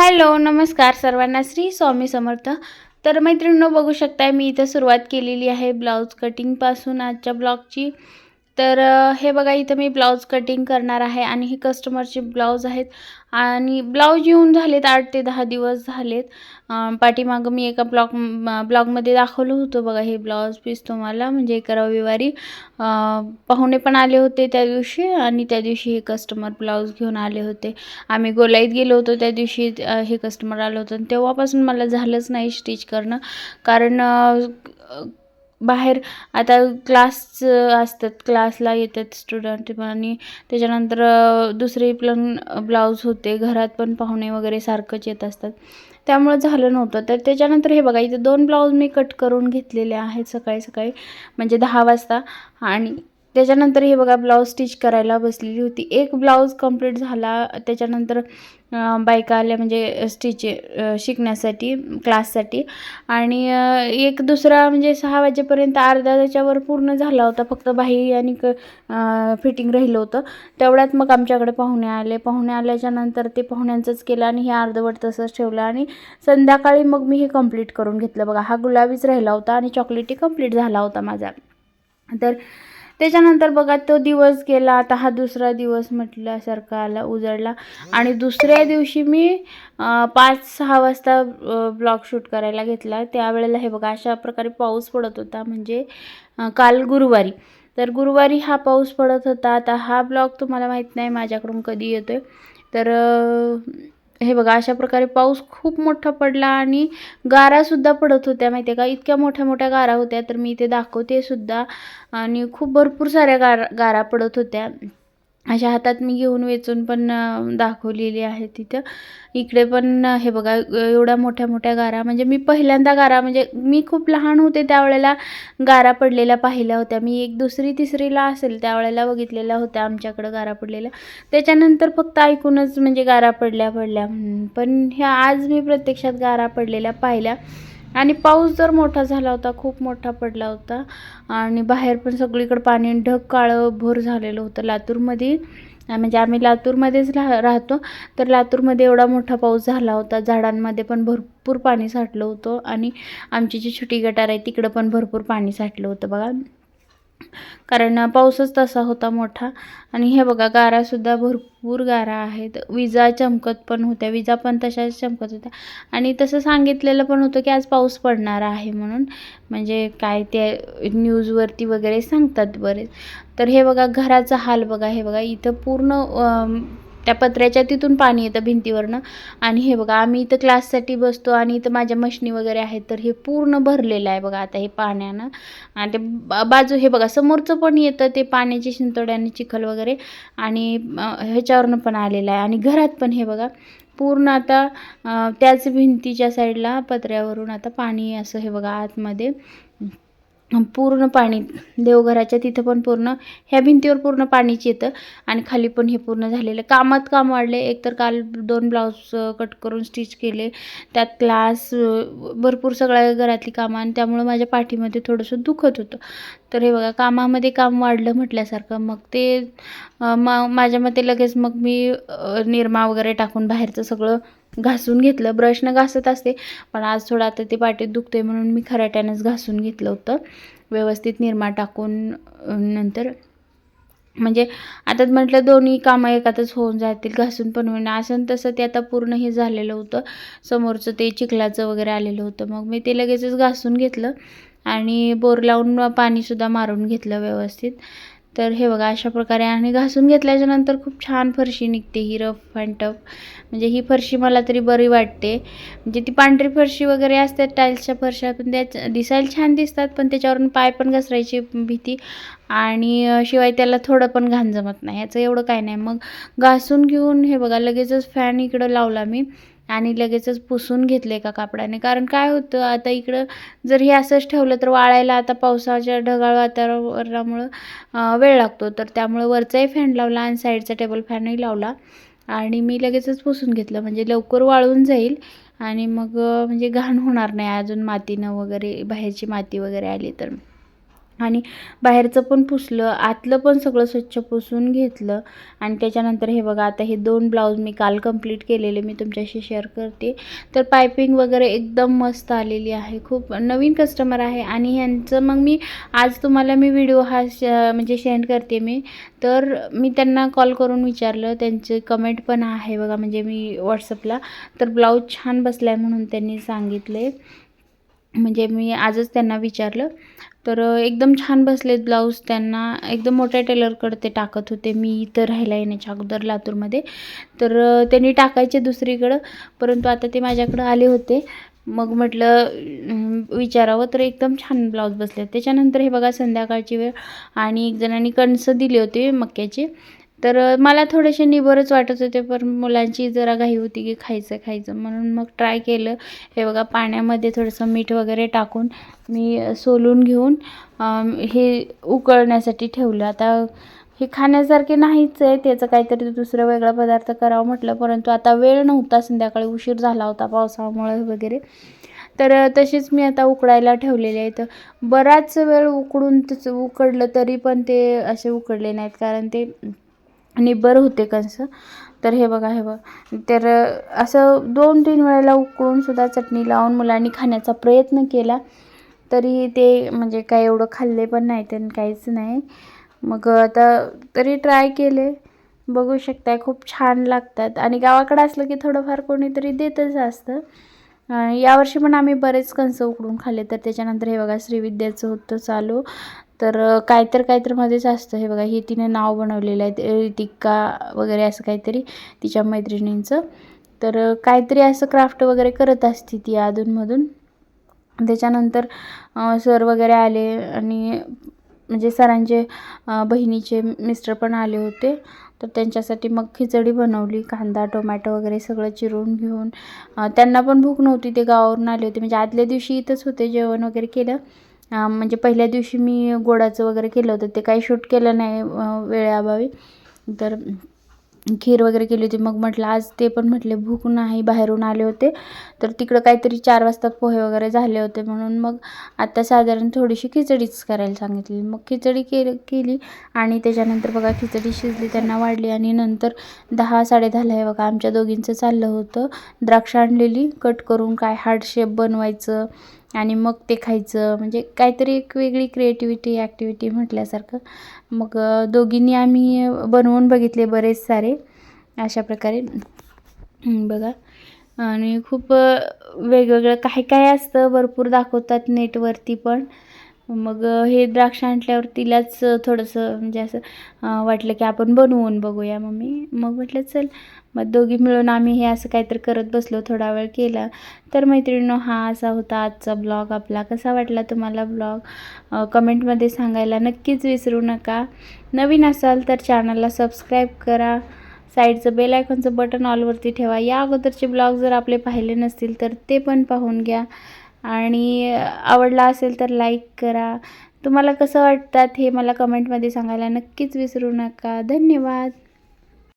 Hello नमस्कार सर्वांना. श्री स्वामी समर्थ. तर मैत्रिणींनो बघू शकताय मी इथं सुरुवात केलेली आहे ब्लाऊज कटिंगपासून आजच्या ब्लॉगची तर हे बघा इथं मी ब्लाऊज कटिंग करणार आहे आणि हे कस्टमरचे ब्लाऊज आहेत. आणि ब्लाऊज येऊन झालेत आठ ते दहा दिवस झालेत. पाठीमागं मी एका ब्लॉग ब्लॉगमध्ये दाखवलं होतं बघा हे ब्लाऊज पीस तुम्हाला. म्हणजे एका रविवारी पाहुणे पण आले होते त्या दिवशी आणि त्या दिवशी हे कस्टमर ब्लाऊज घेऊन आले होते. आम्ही गोलाईत गेलो होतो त्या दिवशी हे कस्टमर आलं होतं. तेव्हापासून मला झालंच नाही स्टिच करणं. कारण बाहेर. आता क्लास असतात क्लासला येतात स्टुडंट आणि त्याच्यानंतर दुसरी दुसरे पण ब्लाऊज होते घरात पण पाहुणे वगैरे सारखंच येत असतात. त्यामुळं झालं नव्हतं. तर त्याच्यानंतर हे बघा इथे दोन ब्लाऊज मी कट करून घेतलेले आहेत सकाळी सकाळी म्हणजे दहा वाजता. आणि त्याच्यानंतर हे बघा ब्लाऊज स्टिच करायला बसलेली होती. एक ब्लाऊज कंप्लीट झाला त्याच्यानंतर बायका आल्या म्हणजे स्टिच शिकण्यासाठी क्लाससाठी आणि एक दुसरा म्हणजे सहा वाजेपर्यंत अर्धा त्याच्यावर पूर्ण झाला होता. फक्त बाही आणि क फिटिंग राहिलं होतं. तेवढ्यात मग आमच्याकडे पाहुणे आले. पाहुणे आल्याच्यानंतर ते पाहुण्यांचंच केलं आणि हे अर्धवट तसंच ठेवलं. आणि संध्याकाळी मग मी हे कंप्लीट करून घेतलं. बघा हा गुलाबीच राहिला होता आणि चॉकलेटी कंप्लीट झाला होता माझा. तर त्याच्यानंतर बघा तो दिवस गेला. आता हा दुसरा दिवस म्हटल्यासारखा आला उजळला. आणि दुसऱ्या दिवशी मी पाच सहा वाजता ब्लॉग शूट करायला घेतला. त्यावेळेला हे बघा अशा प्रकारे पाऊस पडत होता. म्हणजे काल गुरुवारी. तर गुरुवारी हा पाऊस पडत होता. आता हा ब्लॉग तुम्हाला माहीत नाही माझ्याकडून कधी येतो आहे तर हे बघा अशा प्रकारे पाऊस खूप मोठा पडला आणि गारासुद्धा पडत होत्या माहिती आहे का? इतक्या मोठ्या मोठ्या गारा होत्या तर मी इथे दाखवते सुद्धा. आणि खूप भरपूर साऱ्या गारा गारा पडत होत्या. अशा हातात मी घेऊन वेचून पण दाखवलेली आहे तिथं. इकडे पण हे बघा एवढ्या मोठ्या मोठ्या गारा म्हणजे मी पहिल्यांदा गारा म्हणजे मी खूप लहान होते त्यावेळेला गारा पडलेल्या पाहिल्या होत्या. मी एक दुसरी तिसरीला असेल त्यावेळेला बघितलेल्या होत्या आमच्याकडं गारा पडलेल्या. त्याच्यानंतर फक्त ऐकूनच म्हणजे गारा पडल्या पडल्या. पण ह्या आज मी प्रत्यक्षात गारा पडलेल्या पाहिल्या. आणि पाऊस जर मोठा झाला होता खूप मोठा पडला होता आणि बाहेर पण सगळीकडे पाणी ढग काळं भोर झालेलं होतं. लातूरमध्ये म्हणजे आम्ही लातूरमध्येच राह राहतो. तर लातूरमध्ये एवढा मोठा पाऊस झाला होता. झाडांमध्ये पण भरपूर पाणी साठलं होतं आणि आमची जी छोटी गटार आहे तिकडं पण भरपूर पाणी साठलं होतं बघा. कारण पाऊसच तसा होता मोठा. आणि हे बघा गारासुद्धा भरपूर गारा आहेत. विजा चमकत पण होत्या. विजा पण तशाच चमकत होत्या. आणि तसं सांगितलेलं पण होतं की आज पाऊस पडणार आहे म्हणून. म्हणजे काय ते न्यूजवरती वगैरे सांगतात बरेच. तर हे बघा घराचा हाल बघा. हे बघा इथं पूर्ण त्या पत्र्याच्या तिथून पाणी येतं भिंतीवरनं. आणि हे बघा आम्ही इथं क्लाससाठी बसतो आणि इथं माझ्या मशनी वगैरे आहेत तर हे पूर्ण भरलेलं आहे बघा आता हे पाण्यानं. आणि ते बाजू हे बघा समोरचं पण येतं ते पाण्याची शिंतोड्याने चिखल वगैरे. आणि ह्याच्यावरनं पण आलेलं आहे. आणि घरात पण हे बघा पूर्ण आता त्याच भिंतीच्या साईडला पत्र्यावरून आता पाणी असं हे बघा आतमध्ये. पूर्ण पाणी देवघराच्या तिथं पण पूर्ण ह्या भिंतीवर पूर्ण पाणीच येतं आणि खाली पण हे पूर्ण झालेलं. कामात काम वाढले. एकतर काल दोन ब्लाऊज कट करून स्टिच केले. त्यात क्लास भरपूर सगळ्या घरातली कामं आणि त्यामुळं माझ्या पाठीमध्ये थोडंसं दुखत होतं. तर हे बघा कामामध्ये काम वाढलं म्हटल्यासारखं. मग ते मा माझ्या मते लगेच मग मी निरमा वगैरे टाकून बाहेरचं सगळं घासून घेतलं. ब्रशनं घासत असते पण आज थोडं आता ते पाठीत दुखते म्हणून मी खराट्यानंच घासून घेतलं होतं. व्यवस्थित निरमा टाकून नंतर म्हणजे आता म्हटलं दोन्ही कामं एकातच होऊन जातील घासून पण होईन. असं तसं ते आता पूर्ण हे झालेलं होतं. समोरचं ते चिखलाचं वगैरे आलेलं होतं. मग मी ते लगेचच घासून घेतलं आणि बोर लावून पाणीसुद्धा मारून घेतलं व्यवस्थित. तर हे बघा अशा प्रकारे आणि घासून घेतल्याच्या नंतर खूप छान फरशी निघते ही रफ अँड टफ. म्हणजे ही फरशी मला तरी बरी वाटते. म्हणजे ती पांढरी फरशी वगैरे असतात टाईल्सच्या फरशा पण त्या दिसायला छान दिसतात पण त्याच्यावरून पाय पण घसरायची भीती आणि शिवाय त्याला थोडं पण घाण जमत नाही. याचं एवढं काय नाही. मग घासून घेऊन हे बघा लगेचच फॅन इकडं लावला मी. आणि लगेचच पुसून घेतले एका कापडाने. कारण काय होतं आता इकडं जर हे असंच ठेवलं तर वाळायला आता पावसाच्या ढगाळ वातावरणामुळं वेळ लागतो. तर त्यामुळं वरचाही फॅन लावला आणि साईडचा टेबल फॅनही लावला. आणि मी लगेचच पुसून घेतलं. म्हणजे लवकर वाळून जाईल आणि मग म्हणजे घाण होणार नाही अजून मातीनं वगैरे बाहेरची माती वगैरे आली तर. आणि बाहेरचं पण पुसलं आतलं पण सगळं स्वच्छ पुसून घेतलं. आणि त्याच्यानंतर हे बघा आता हे दोन ब्लाऊज मी काल कंप्लीट केलेले मी तुमच्याशी शेअर करते. तर पायपिंग वगैरे एकदम मस्त आलेली आहे. खूप नवीन कस्टमर आहे आणि ह्यांचं मग मी आज तुम्हाला मी व्हिडिओ हा म्हणजे सेंड करते मी. तर मी त्यांना कॉल करून विचारलं त्यांचे कमेंट पण आहे बघा म्हणजे मी व्हॉट्सअपला तर ब्लाऊज छान बसला आहे म्हणून त्यांनी सांगितले. म्हणजे मी आजच त्यांना विचारलं. तर एकदम छान बसलेत ब्लाऊज त्यांना. एकदम मोठ्या टेलरकडे ते टाकत होते. मी इथं राहायला येण्याच्या अगोदर लातूरमध्ये. तर त्यांनी टाकायचे दुसरीकडं. परंतु आता ते माझ्याकडं आले होते. मग म्हटलं विचारावं. तर एकदम छान ब्लाऊज बसले त्याच्यानंतर हे बघा संध्याकाळची वेळ. आणि एक जणांनी कणसं दिली होती मक्याची. तर मला थोडेसे निबरच वाटत होते पण मुलांची जरा घाई होती की खायचं खायचं. म्हणून मग ट्राय केलं. हे बघा पाण्यामध्ये थोडंसं मीठ वगैरे टाकून मी सोलून घेऊन हे उकळण्यासाठी ठेवलं. आता हे खाण्यासारखे नाहीच आहे. त्याचं काहीतरी दुसरं वेगळा पदार्थ करावं म्हटलं परंतु आता वेळ नव्हता. संध्याकाळी उशीर झाला होता पावसामुळे वगैरे. तर तशीच मी आता उकडायला ठेवलेले आहेत. बराच वेळ उकडून तसं उकडलं तरी पण ते असे उकडले नाहीत कारण ते निब्बर होते कंस. तर हे बघा हे बघा. तर असं दोन तीन वेळेला उकळून सुद्धा चटणी लावून मुलांनी खाण्याचा प्रयत्न केला. तरी ते म्हणजे काय एवढं खाल्ले पण नाही तर काहीच नाही. मग आता तरी ट्राय केले. बघू शकताय खूप छान लागतात. आणि गावाकडं असलं की थोडंफार कोणीतरी देतच असतं. यावर्षी पण आम्ही बरेच कंस उकडून खाल्ले. तर त्याच्यानंतर हे बघा श्रीविद्याचं होतं चालू. तर काय तर काय तर मध्येच असतं. हे बघा हे तिने नाव बनवलेलं आहे रितिका वगैरे असं काहीतरी तिच्या मैत्रिणींचं. तर काहीतरी असं क्राफ्ट वगैरे करत असते ती अधूनमधून. त्याच्यानंतर सर वगैरे आले आणि म्हणजे सरांचे बहिणीचे मिस्टर पण आले होते. तर त्यांच्यासाठी मग खिचडी बनवली कांदा टोमॅटो वगैरे सगळं चिरून घेऊन. त्यांना पण भूक नव्हती ते गावावरून आले होते. म्हणजे आदल्या दिवशी इथंच होते जेवण वगैरे केलं. म्हणजे पहिल्या दिवशी मी गोडाचं वगैरे केलं होतं ते काही शूट केलं नाही वेळेअभावी. तर खीर वगैरे केली होती. मग म्हटलं आज ते पण म्हटले भूक नाही बाहेरून आले होते. तर तिकडं काहीतरी चार वाजता पोहे वगैरे झाले होते म्हणून मग आता साधारण थोडीशी खिचडीच करायला सांगितली. मग खिचडी केली केली आणि त्याच्यानंतर बघा खिचडी शिजली त्यांना वाढली आणि नंतर दहा साडेदहाला हे बघा आमच्या दोघींचं चाललं होतं. द्राक्ष आणलेली कट करून काय हार्ड शेप बनवायचं आणि मग ते खायचं. म्हणजे काहीतरी एक वेगळी क्रिएटिव्हिटी ॲक्टिव्हिटी म्हटल्यासारखं. मग दोघींनी आम्ही बनवून बघितले बरेच सारे अशा प्रकारे. बघा. आणि खूप वेगवेगळं काही काय असतं. भरपूर दाखवतात नेटवरती पण. मग हे द्राक्ष आणल्यावर तिलाच थोडंसं म्हणजे असं वाटलं की आपण बनवून बघूया मम्मी. मग म्हटलं चल. मग दोघी मिळून आम्ही हे असं काहीतरी करत बसलो थोडा वेळ केला. तर मैत्रिणीनो हा असा होता आजचा ब्लॉग. आपला कसा वाटला तुम्हाला ब्लॉग? कमेंटमध्ये सांगायला नक्कीच विसरू नका. नवीन असाल तर चॅनलला सबस्क्राईब करा. साईडचं बेल आयकॉनचं बटन ऑलवरती ठेवा. या अगोदरचे ब्लॉग जर आपले पाहिले नसतील तर ते पण पाहून घ्या. आणि आवडला असेल तर लाईक करा. तुम्हाला कसं वाटतात हे मला कमेंटमध्ये सांगायला नक्कीच विसरू नका. धन्यवाद.